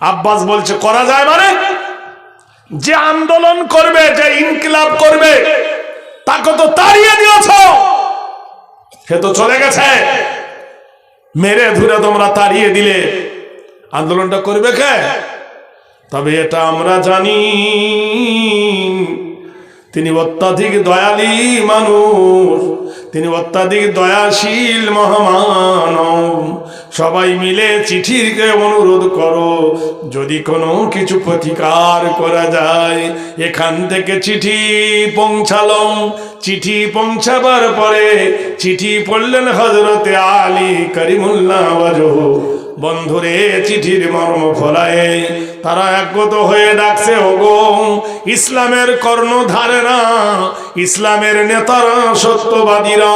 আব্বাস বলছে, করা যায় মানে? যে আন্দোলন করবে, যে ইনকিলাব করবে, তাকে তো তাড়িয়ে দিয়েছ। সে তো চলে গেছে। মেরে ধরে তোমরা তাড়িয়ে দিলে। আন্দোলনটা করবে কে? তবে এটা আমরা জানি। তিনি অত্যাধিক দয়ালী মানুষ। তিনি অত্যাধিক দয়াশীল মহামানব। সবাই মিলে চিঠিরকে অনুরোধ করো। যদি কোনো কিছু প্রতিকার করা যায়, এখান থেকে চিঠি পৌঁছালাম। চিঠি পৌঁছাবার পরে চিঠি পড়লেন হজরতে আলী করিমুল্লাহ বন্ধুরে, চিঠির মর্ম ফলায় তারা একগত হয়ে ডাকছে, ওগো, ইসলামের কর্ণধারেরা, ইসলামের নেতারা, সত্যবাদীরা,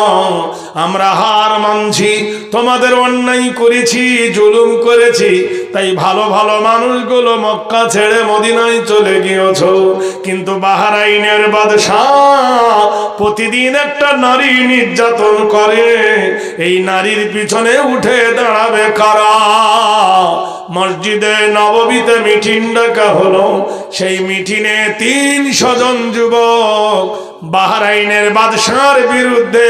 আমরা হার মানছি, তোমাদের অন্যায় করেছি, জুলুম করেছি, তাই ভালো ভালো মানুষগুলো মক্কা ছেড়ে মদিনায় চলে গিয়েছ। কিন্তু বাহারাইনের বাদশাহ প্রতিদিন একটা নারী নির্যাতন করে, এই নারীর পিছনে উঠে দাঁড়াবে কারা? মসজিদে নববীতে মিঠিন ডাকা হলো। সেই মিঠিনে তিন জন যুবক বাহারাইনের বাদশার বিরুদ্ধে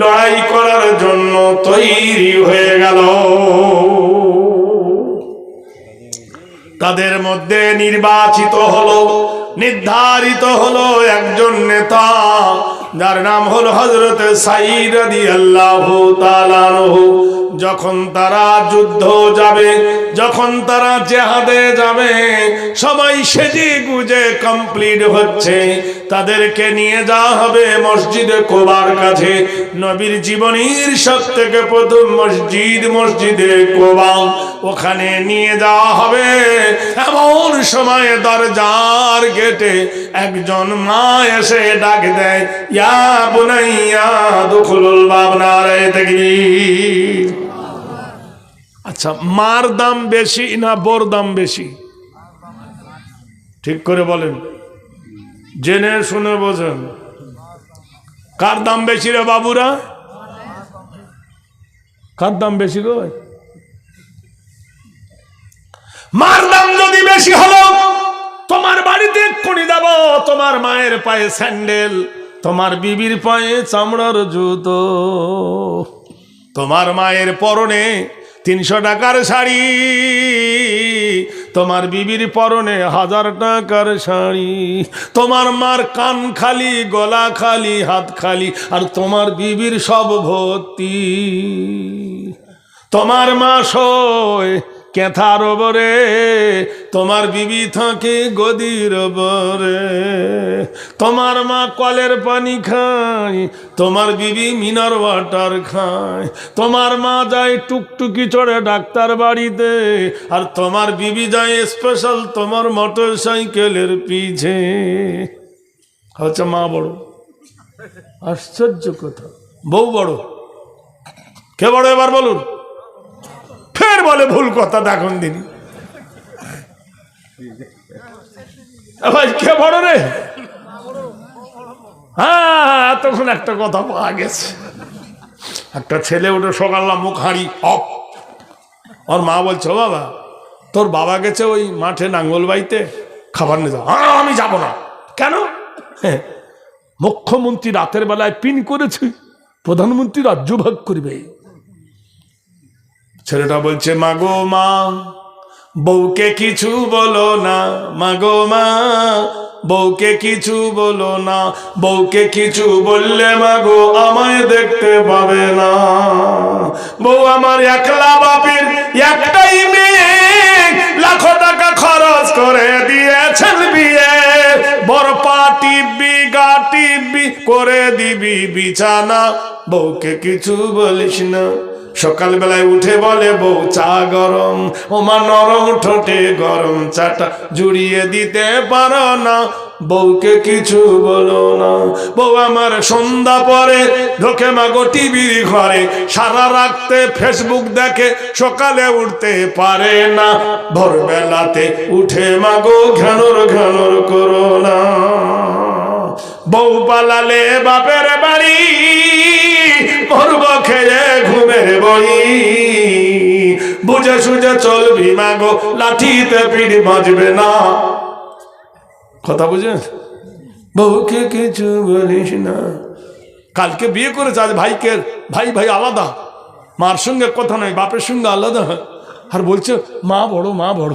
লড়াই করার জন্য তৈরি হয়ে গেল। তাদের মধ্যে নির্বাচিত হলো নির্ধারিত হলো একজন নেতা, যার নাম হলো হজরত আল্লাহ যখন তারা যুদ্ধ যাবে, যখন তারা জেহাদে যাবে, সবাই সেজে গুজে কমপ্লিট হচ্ছে। তাদেরকে নিয়ে যাওয়া হবে মসজিদে কোবার কাছে। নবীর জীবনীর সব থেকে প্রথম মসজিদ মসজিদে কোবা। ওখানে নিয়ে যাওয়া হবে এমন সময় দরজার গেটে একজন মা এসে ডাক দেয়, ইয়া বুনাইয়া, দুখুলুল বাবনারে দেখবি আচ্ছা মার দাম বেশি না বোর দাম বেশি? ঠিক করে বলেন। জেনে শুনে বোঝেন। কার দাম বেশি রে বাবুরা? কার দাম বেশি গো মার দাম যদি বেশি হলো তোমার বাড়িতে এক্ষুনি দেব তোমার মায়ের পায়ে স্যান্ডেল, তোমার বিবির পায়ে চামড়ার জুতো। তোমার মায়ের পরনে তিনশো টাকার শাড়ি, তোমার বিবির পরনে হাজার টাকার শাড়ি। তোমার মার কান খালি, গলা খালি, হাত খালি, আর তোমার বিবির সব ভর্তি। তোমার মা সয় কেথার ওপরে তোমার বিবি থাকে গদির ওপরে তোমার মা কলের পানি খায়, তোমার বিবি মিনার ওয়াটার খায়। তোমার মা যায় টুকটুকি চড়ে ডাক্তার বাড়িতে, আর তোমার বিবি যায় স্পেশাল তোমার মোটর সাইকেলের পিছে। হচ্ছে মা বড়। আশ্চর্য কথা। বউ বড়। কে বড় এবার বলুন? ফের বলে ভুল কথা দেখুন দিনই ভাই কে বড় রে? হ্যাঁ এতক্ষণ একটা কথা পাওয়া গেছে। একটা ছেলে উঠে সকাল্লা মুখ হাঁড়ি অপ ওর মা বলছে বাবা তোর বাবা গেছে ওই মাঠে নাঙ্গল বাইতে খাবার নিয়ে যাও। "আহ, আমি যাব না। কেন? মুখ্যমন্ত্রী রাতের বেলায় পিন করেছে। প্রধানমন্ত্রী রাজ্য ভাগ করবে। ছেলেটা বলছে মাগো মা, বউকে কিছু বলো না মাগো মা, বউকে কিছু বলো না, বউকে কিছু বললে মাগো আমায় দেখতে পাবে না। বউ আমার একলা বাপের একটাই মেয়ে, লাখো টাকা খরচ করে দিয়েছেন বিয়ে। বড় পা টিপবি, গা টিপবি, করে দিবি বিছানা। বউকে কিছু বলিস না সকালবেলায় উঠে বলে, বউ, চা গরম। ওমা, নরম ঠোঁটে গরম চাটা জুড়িয়ে দিতে পারো না। বউকে কিছু বলো না। বউ আমার সন্ধ্যা পরে ঢোকে মাগো টিভির ঘরে। সারা রাখতে ফেসবুক দেখে সকালে উঠতে পারে না। ভোরবেলাতে উঠে মাগো ঘ্যানোর ঘ্যানোর করো না। বউ পালালে বাপের বাড়ি বুঝে বুঝে সুঝে চলবি মাগো, লাঠিতে পিড়ি বাজবে না। কথা বুঝেন বউকে কিছু বলিস না। কালকে বিয়ে করেছে, আজ ভাইকে, ভাই ভাই আলাদা। মার সঙ্গে কথা নয় বাপের সঙ্গে আলাদা। আর বলছে, মা বড় মা বড়।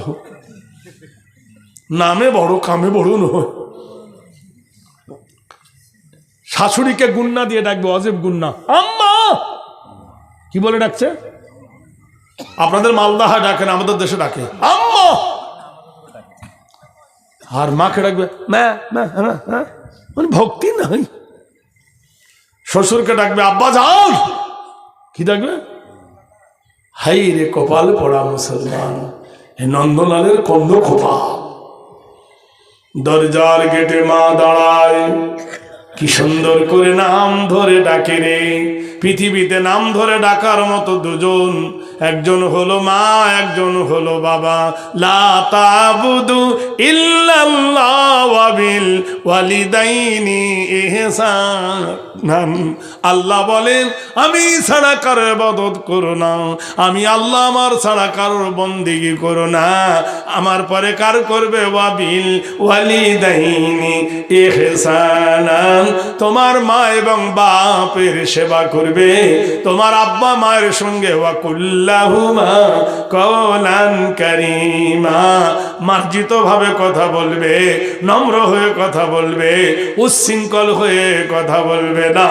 নামে বড়, কামে বড় নয়। শাশুড়িকে গুন্না দিয়ে ডাকবে, অজেব গুন্না। আম্মা! কি বলে ডাকছে? আপনাদের মালদাহা ডাকেন আমাদের দেশে ডাকে। আর মাকে ডাকবে ম্যা, ম্যা, ম্যা। মানে ভক্তি নাই। শ্বশুরকে ডাকবে আব্বা যাও। কি ডাকবে? হাই রে কপাল পড়া মুসলমান হে নন্দলালের কন্দ কপাল। দরজার গেটে মা দাঁড়ায় কি সুন্দর করে নাম ধরে ডাকে রে। পৃথিবীতে নাম ধরে ডাকার মতো দুজন। একজন হলো মা, একজন হলো বাবা। লা তাবুদু ইল্লাল্লাহ ওয়া বিল ওয়ালিদাইনি ইহসানান। আল্লাহ বলেন, আমি ছাড়া কারোর ইবাদত করো না। আমি আল্লাহ আমার ছাড়া কারোর বন্দিগি করো না। আমার পরে কার করবে? ওয়াবিল ওয়ালিদাইনি ইহসানান। তোমার মা এবং বাপের সেবা করবে। তোমার আব্বা মায়ের সঙ্গে মার্জিত ভাবে কথা বলবে, নম্র হয়ে কথা বলবে, উচ্ছৃঙ্খল হয়ে কথা বলবে না।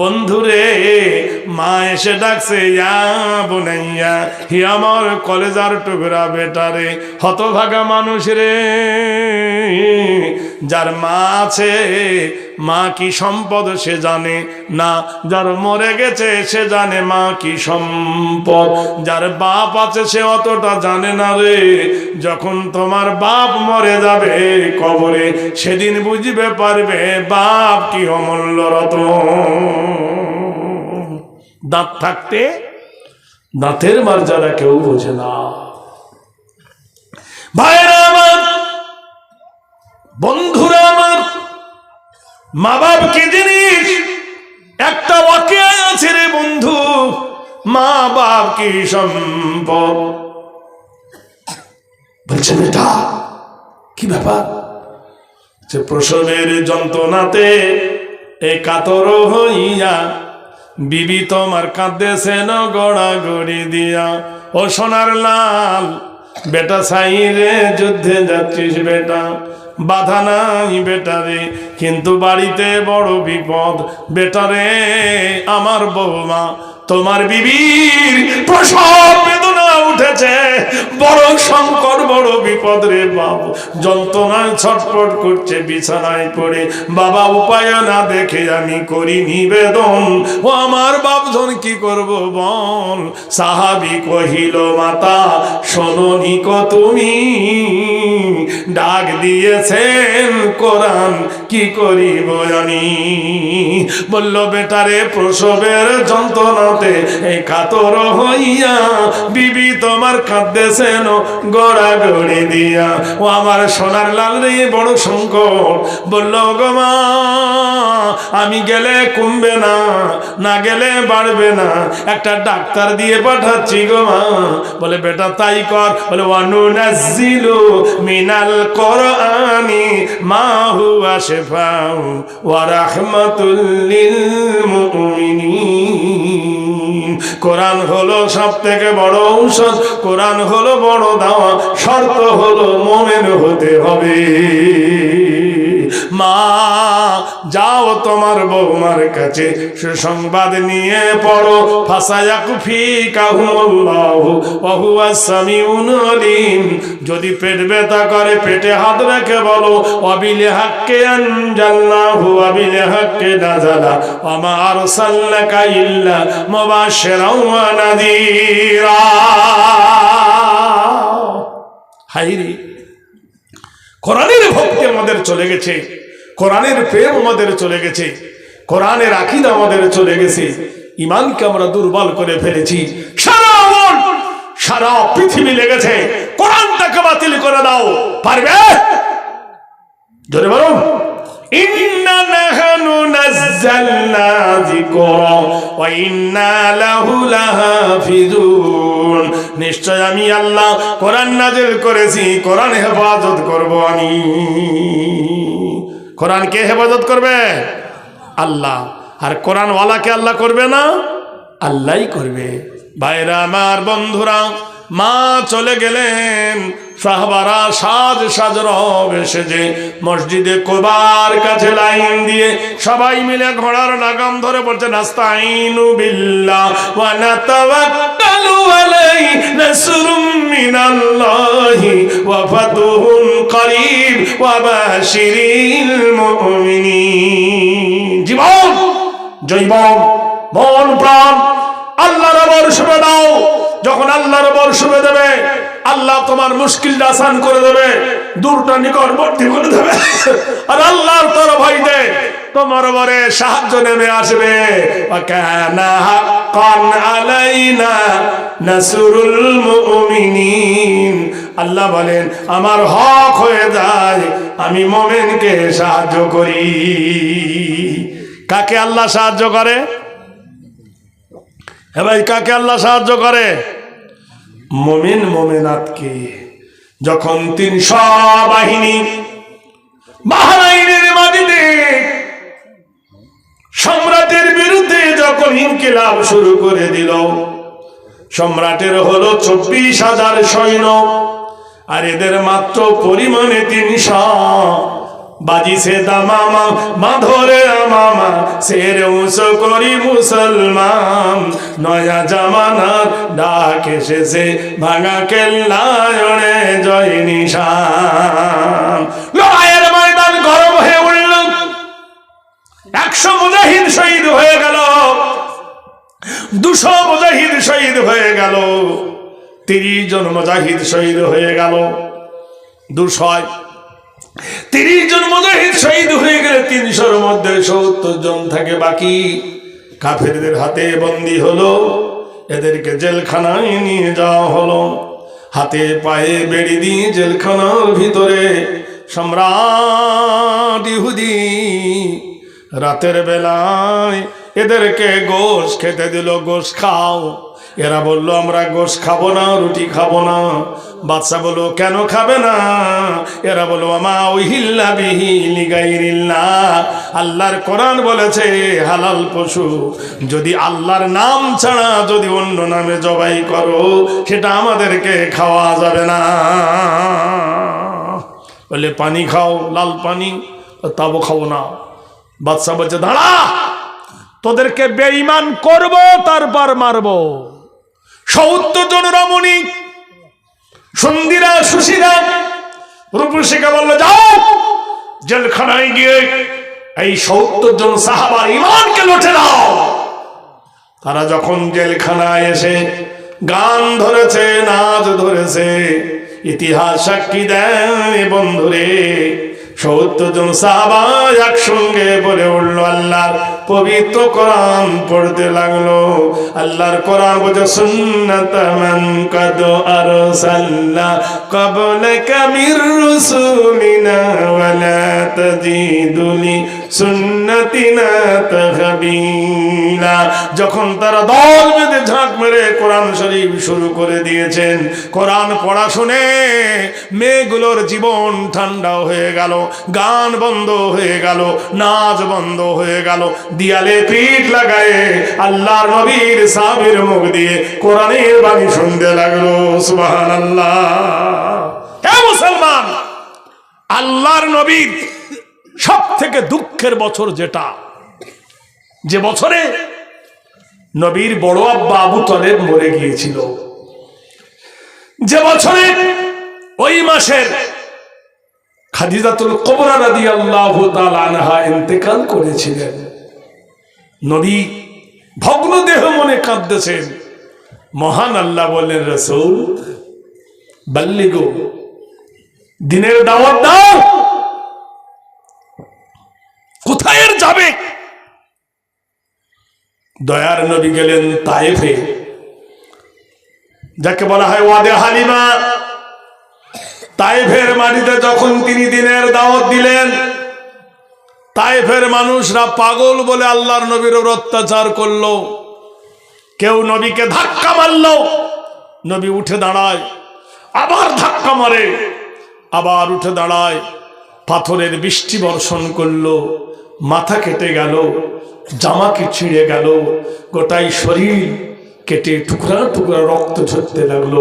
বন্ধুরে, মা এসে ডাকছে, ইয়া বোনাইয়া, হি আমার কলেজার টুকরা বেটারে, হতভাগা মানুষ রে, যার মা আছে মা কি সম্পদ সে জানে না। যার মরে গেছে সে জানে মা কি সম্পদ। যার বাপ আছে সে অতটা জানে না রে। যখন তোমার বাপ মরে যাবে কবরে, সেদিন বুঝবে পারবে বাপ কি অমূল্য রতন। দাঁত থাকতে দাঁতের মার্জারা কেউ বোঝে না। ভাইরা আমার মা বাপ কি জিনিস। একটা ওয়াকে আছে রে বন্ধু মা বাপ কি সম্ভব বলছেন এটা কি ব্যাপার? যে প্রসবের যন্ত্রণাতে এ কাতর হইয়া, বিবি তোমার কাঁদেছেন গড়া গড়ি দিয়া। ও সোনার লাল, বেটা সাইরে যুদ্ধে যাচ্ছিস বেটা। বাধা নাই বেটারে, কিন্তু বাড়িতে বড় বিপদ। বেটারে, আমার বৌমা তোমার বিবির প্রসব বেদনা উঠেছে। বড় সংকট, বড় বিপদ রে বাপ। যন্ত্রণায় ছটফট করছে, বিছানায় পড়ে। বাবা, উপায় না দেখে আমি করি নিবেদন। ও আমার বাপজন কি করব বল? সাহাবি কহিল, মাতা, শোনি তুমি? ডাক দিয়েছেন কোরআন, কি করিব আমি বলল, বেটারে, প্রসবের যন্ত্রণাতে এই কাতর হইয়া বিবি তোমার কাঁদেছেন গড়া গড়ি দিয়া। ও আমার সোনার লাল রে, বড় সংকট। বলল গো মা আমি গেলে কমবে না না গেলে বাড়বে না। একটা ডাক্তার দিয়ে পাঠাচ্ছি গো মা। বলে, বেটা, তাই কর। বলে, ওয়ানুনাজ্জিলু মিনাল কোরআনি মা লিল মুমিনিন। কোরআন হলো সব থেকে বড় ঔষধ, কোরআন হলো বড় দাওয়া, শর্ত হলো মোমেন হতে হবে। মা, যাও তোমার বৌমার কাছে। সুসংবাদ নিয়ে পড়ো। ফাসায়াক ফি কাহুমুল্লাহু যদি পেট ব্যথা করে, পেটে হাত রেখে বলো, অবিলে হাক্কে আনজাল্লাহু অবিলে হাক্কে নাজালা ওয়া মা আরসালনাকা ইল্লা মুবাশশিরাও ওয়া নাযীরা। হাইরে কোরআনের ভক্তি আমাদের চলে গেছে। কোরআনের প্রেম আমাদের চলে গেছে, কোরআনের আকিদ আমাদের চলে গেছে, ইমানকে আমরা দুর্বল করে ফেলেছি। সারা সারা পৃথিবী লেগেছে, কোরআনটাকে বাতিল করে দাও, পারবে? জোরে বলো। নিশ্চয় আমি আল্লাহ কোরআন নাযিল করেছি, কোরআন হেফাজত করব আমি। কোরআন কে হেফাজত করবে? আল্লাহ। আর কোরআন ওয়ালাকে আল্লাহ করবে না? আল্লাহই করবে। ভাইরা, আমার বন্ধুরা, মা চলে গেলেন। সাহবারা সাজ সাজ রব এসেছে মসজিদে কোবার কাছে লাইন দিয়ে সবাই মিলে ঘোড়ার লাগাম ধরে পড়ছে নাস্তাইনু বিল্লাহ ওয়া নাতাওয়াক্কালু আলাইহি মিনাল্লাহি ওয়া ফাতুহুন করিব ওয়া বাশিরিল মুমিনিন জীবন জৈবন মন প্রাণ, আল্লাহর বর্ষবে দাও যখন আল্লাহর বর্ষবে দেবে, আল্লাহ তোমার মুশকিলটা আসান করে দেবে দূরটা নিকটবর্তী করে দেবে। আর আল্লাহর তরফ হইতে তোমার বরে সাহায্য নেমে আসবে। আল্লাহ বলেন, আমার হক হয়ে যায়, আমি মোমেনকে সাহায্য করি। কাকে আল্লাহ সাহায্য করে? হ্যাঁ ভাই, কাকে আল্লাহ সাহায্য করে? মমিন মমিনাতকে। যখন তিনশো বাহিনী বাহারাইনের মাটিতে সম্রাটের বিরুদ্ধে যখন ইনকিলাব শুরু করে দিল, সম্রাটের হলো চব্বিশ হাজার সৈন্য, আর এদের মাত্র পরিমাণে তিনশো বাজিছে দামামা, মাধরে মামা সের উঁচ করি মুসলমান। নয়া জামানার ডাক এসেছে, ভাঙা কেল্লায় ওড়ে জয় নিশান লড়াইয়ের ময়দান গরম হয়ে উঠল একশো মুজাহিদ শহীদ হয়ে গেল। দুশো মুজাহিদ শহীদ হয়ে গেল। তিরিশ জন মুজাহিদ শহীদ হয়ে গেল। দুশয়। তিরিশ জন মুজাহিদ শহীদ হয়ে গেলে তিনশোর মধ্যে সত্তর জন থাকে বাকি। কাফেরদের হাতে বন্দি হলো। এদেরকে জেলখানায় নিয়ে যাওয়া হলো। হাতে পায়ে বেড়ি দিয়ে জেলখানার ভিতরে সম্রাট ইহুদি রাতের বেলায় এদেরকে গোশ খেতে দিল, গোশ খাও। এরা বলল, আমরা গোশ খাব না, রুটি খাব না। বাচ্চা বলল, কেন খাবে না? এরা বলল আমা ওহিল্লা বিহি লিগাইরিল্লা আল্লাহর কোরআন বলেছে, হালাল পশু, যদি আল্লাহর নাম ছাড়া যদি অন্য নামে জবাই করো, সেটা আমাদেরকে খাওয়া যাবে না। বলে পানি খাও, লাল পানি তাবো খাব না। বাদশাহ বলছে, দাঁড়া, তোদেরকে বেঈমান করব, তারপর মারব। সত্তর জন রমণী, সন্দিরা, সুশীরা, রূপসীকা বলল, যাও, জেলখানায় গিয়ে এই সত্তর জন সাহাবার ইমানকে লুটে দাও তারা যখন জেলখানায় এসে গান ধরেছে, নাচ ধরেছে, ইতিহাস সাক্ষী দেয় বন্ধুরে সত্তর জন সাহাবা একসঙ্গে বলে উঠল, আল্লাহর পবিত্র কোরআন পড়তে লাগল। আল্লাহর কোরআন বলছে, সুন্নাত মান কদ আরসালনা ক্বাবলাকা মির রুসুলিনা ওয়ালা তাজিদু লি যখন তারা দল বেঁধে ঝাঁক মেরে কোরআন শরীফ শুরু করে দিয়েছেন, কোরআন পড়া শুনে মেয়েগুলোর জীবন ঠান্ডা হয়ে গেল, গান বন্ধ হয়ে গেল, নাচ বন্ধ হয়ে গেল, দিয়ালে পিঠ লাগায়ে আল্লাহর নবীর সাবির মুখ দিয়ে কোরআনের বাণী শুনতে লাগল সুবাহান আল্লাহ হে মুসলমান, আল্লাহর নবীর সব থেকে দুঃখের বছর যেটা, যে বছরে নবীর বড় আব্বা আবু তলেব মরে গিয়েছিল। যে বছরে ওই মাসের খাদিজাতুল কবরা রাদি আল্লাহ আনহা ইন্তেকাল করেছিলেন। নবী ভগ্ন দেহ মনে কাঁদতেছেন। মহান আল্লাহ বললেন, রসুল, বাল্লিগো, দিনের দাওয়াত দাও আর যাবে। দয়ার নবী গেলেন তায়েফে। যাকে বলা হয় ওয়াদে হালিমা। তাইফের মাটিতে যখন তিনি দিনের দাওয়াত দিলেন তাইফের মানুষরা পাগল বলে আল্লাহর নবীর ওপর অত্যাচার করল। কেউ নবীকে ধাক্কা মারলো। নবী উঠে দাঁড়ায়, আবার ধাক্কা মারে, আবার উঠে দাঁড়ায়, পাথরের বৃষ্টি বর্ষণ করল। মাথা কেটে গেল জামাকে ছিঁড়ে গেল, গোটাই শরীর কেটে টুকরা টুকরা রক্ত ঝরতে লাগল।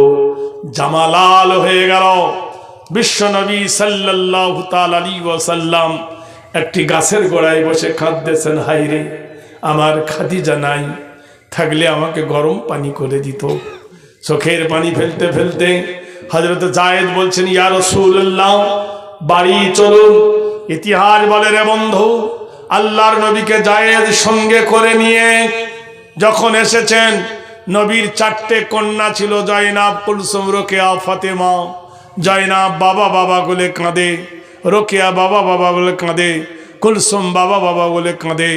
জামা লাল হয়ে গেল। বিশ্বনবী সাল্লাহ আলী ওয়াসাল্লাম একটি গাছের গোড়ায় বসে খাদ্যেছেন হাইরে আমার খাদিজা নাই, থাকলে আমাকে গরম পানি করে দিত। চোখের পানি ফেলতে ফেলতে হজরত জায়েদ বলছেন, ইয়া রসুল্লাহ বাড়ি চলুন, ইতিহাস বলে রে বন্ধু আল্লাহর নবীকে জায়েদ সঙ্গে করে নিয়ে যখন এসেছেন, নবীর চারটে কন্যা ছিল জয়নাব কুলসুম, রোকেয়া, ফাতেমা। জয়নাব বাবা বাবা বলে কাঁদে, রোকেয়া বাবা বাবা বলে কাঁদে, কুলসুম বাবা বাবা বলে কাঁদে।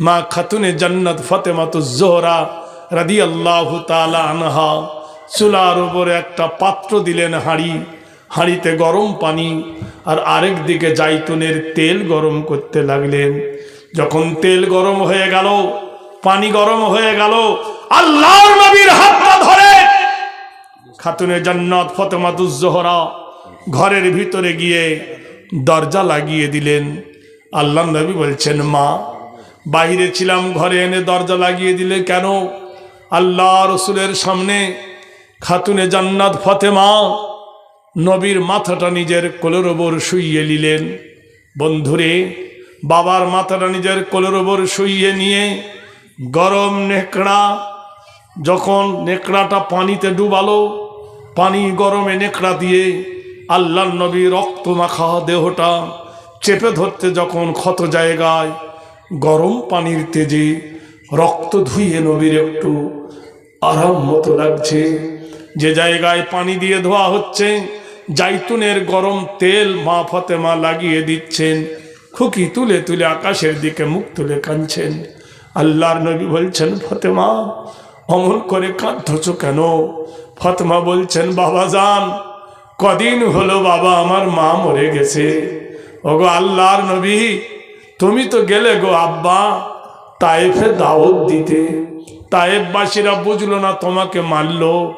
মা খাতুনে জান্নাত ফাতেমা তো জোহরা রাদি আল্লাহ তালা আনহা। চুলার উপরে একটা পাত্র দিলেন হাঁড়ি। হাঁড়িতে গরম পানি আর আরেক দিকে জাইতুনের তেল গরম করতে লাগলেন। যখন তেল গরম হয়ে গেল, পানি গরম হয়ে গেল, আল্লাহর নবীর হাতটা ধরে খাতুনে জান্নাত ফতেমাতুজ্জোহরা ঘরের ভিতরে গিয়ে দরজা লাগিয়ে দিলেন। আল্লাহ নবী বলছেন, মা, বাইরে ছিলাম, ঘরে এনে দরজা লাগিয়ে দিলে কেন? আল্লাহ রসুলের সামনে খাতুনে জান্নাত ফতেমা নবীর মাথাটা নিজের কোলের ওপর শুইয়ে নিলেন। বন্ধুরে, বাবার মাথাটা নিজের কোলের ওপর শুইয়ে নিয়ে গরম নেকড়া, যখন নেকড়াটা পানিতে ডুবালো, পানি গরমে নেকড়া দিয়ে আল্লাহ নবী রক্ত মাখা দেহটা চেপে ধরতে যখন ক্ষত জায়গায় গরম পানির তেজে রক্ত ধুইয়ে নবীর একটু আরাম মতো লাগছে। যে জায়গায় পানি দিয়ে ধোয়া হচ্ছে জাইতুনের গরম তেল মা ফতেমা লাগিয়ে দিচ্ছেন। খুকি তুলে তুলে আকাশের দিকে মুখ তুলে কাঁদছেন। আল্লাহর নবী বলছেন, ফতেমা, অমন করে কাঁদছ কেন? ফতেমা বলছেন, বাবা যান কদিন হলো বাবা আমার মা মরে গেছে। ওগো আল্লাহর নবী, তুমি তো গেলে গো আব্বা তায়েফে দাওয়াত দিতে। তায়েববাসীরা বুঝলো না তোমাকে মারলো।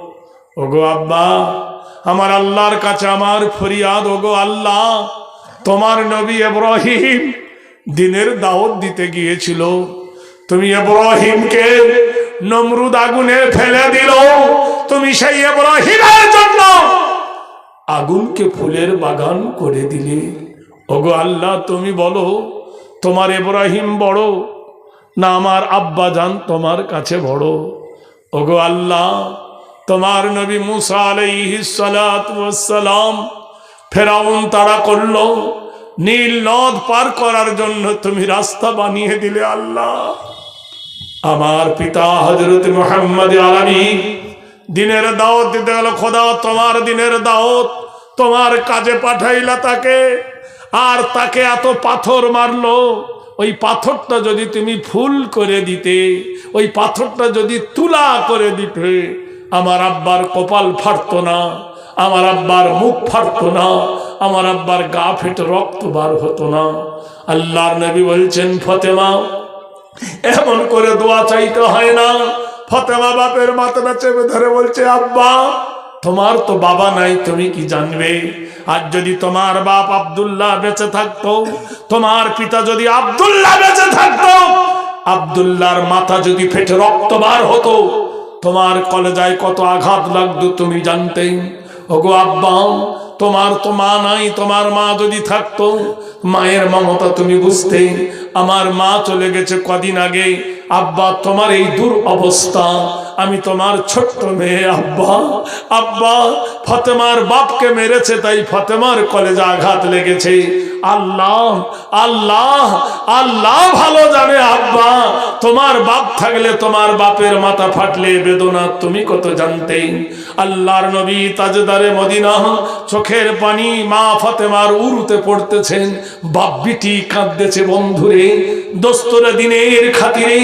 ওগো আব্বা আমার আল্লাহর কাছে আমার ফরিয়াদ, ওগো আল্লাহ, তোমার নবী এব্রাহিম দিনের দাওয়াত দিতে গিয়েছিল। তুমি এব্রাহিমকে নমরুদ আগুনে ফেলে দিল। তুমি সেই এব্রাহিমের জন্য আগুনকে ফুলের বাগান করে দিলে। ওগো আল্লাহ, তুমি বলো, তোমার এব্রাহিম বড় না আমার আব্বা জান তোমার কাছে বড়? ওগো আল্লাহ তোমার নবী মুসা আলাইহিসালাম ফেরাউন তারা করল, নীল নদ পার করার জন্য তুমি রাস্তা বানিয়ে দিলে আল্লাহ। আমার পিতা হজরত মোহাম্মদ আলমী, দিনের দাওয়াত দিতে গেল, খোদা তোমার দিনের দাওয়াত, তোমার কাজে পাঠাইলা তাকে, আর তাকে এত পাথর মারলো, ওই পাথরটা যদি তুমি ফুল করে দিতে, ওই পাথরটা যদি তুলা করে দিতে আমার আব্বার কপাল ফাটতো না, আমার আব্বার মুখ ফাটতো না, আমার আব্বার গা ফেটে রক্ত বার হতো না। আল্লাহর নবী বলছেন, ফতেমা, এমন করে দোয়া চাইতে হয় না। ফতেমা বাপের মাথাটা চেপে ধরে বলছে, আব্বা, তোমার তো বাবা নাই, তুমি কি জানবে? আর যদি তোমার বাপ আব্দুল্লাহ বেঁচে থাকতো, তোমার পিতা যদি আব্দুল্লাহ বেঁচে থাকতো, আব্দুল্লাহর মাথা যদি ফেটে রক্ত বার হতো তোমার কলেজায় কত আঘাত লাগতো তুমি জানতে। ওগো আব্বা, তোমার তো মা নাই, তোমার মা যদি থাকতো, মায়ের মমতা তুমি বুঝতে। আমার মা চলে গেছে কদিন আগে। আব্বা, তোমার এই দুর অবস্থা আমি তোমার ছোট্ট মেয়ে আব্বা। আব্বা, ফতেমার বাপকে মেরেছে, তাই ফতেমার কলেজে আঘাত লেগেছে। আল্লাহ আল্লাহ আল্লাহ ভালো জানে আব্বা। তোমার বাপ থাকলে তোমার বাপের মাথা ফাটলে বেদনা, তুমি কত জানতে? আল্লাহর নবী তাজদারে মদিনা, চোখের পানি মা ফতেমার উরুতে পড়তেছেন। বাপ বিটি কাঁদতেছে বন্ধুরে, দোস্তরে দিনের খাতিরে।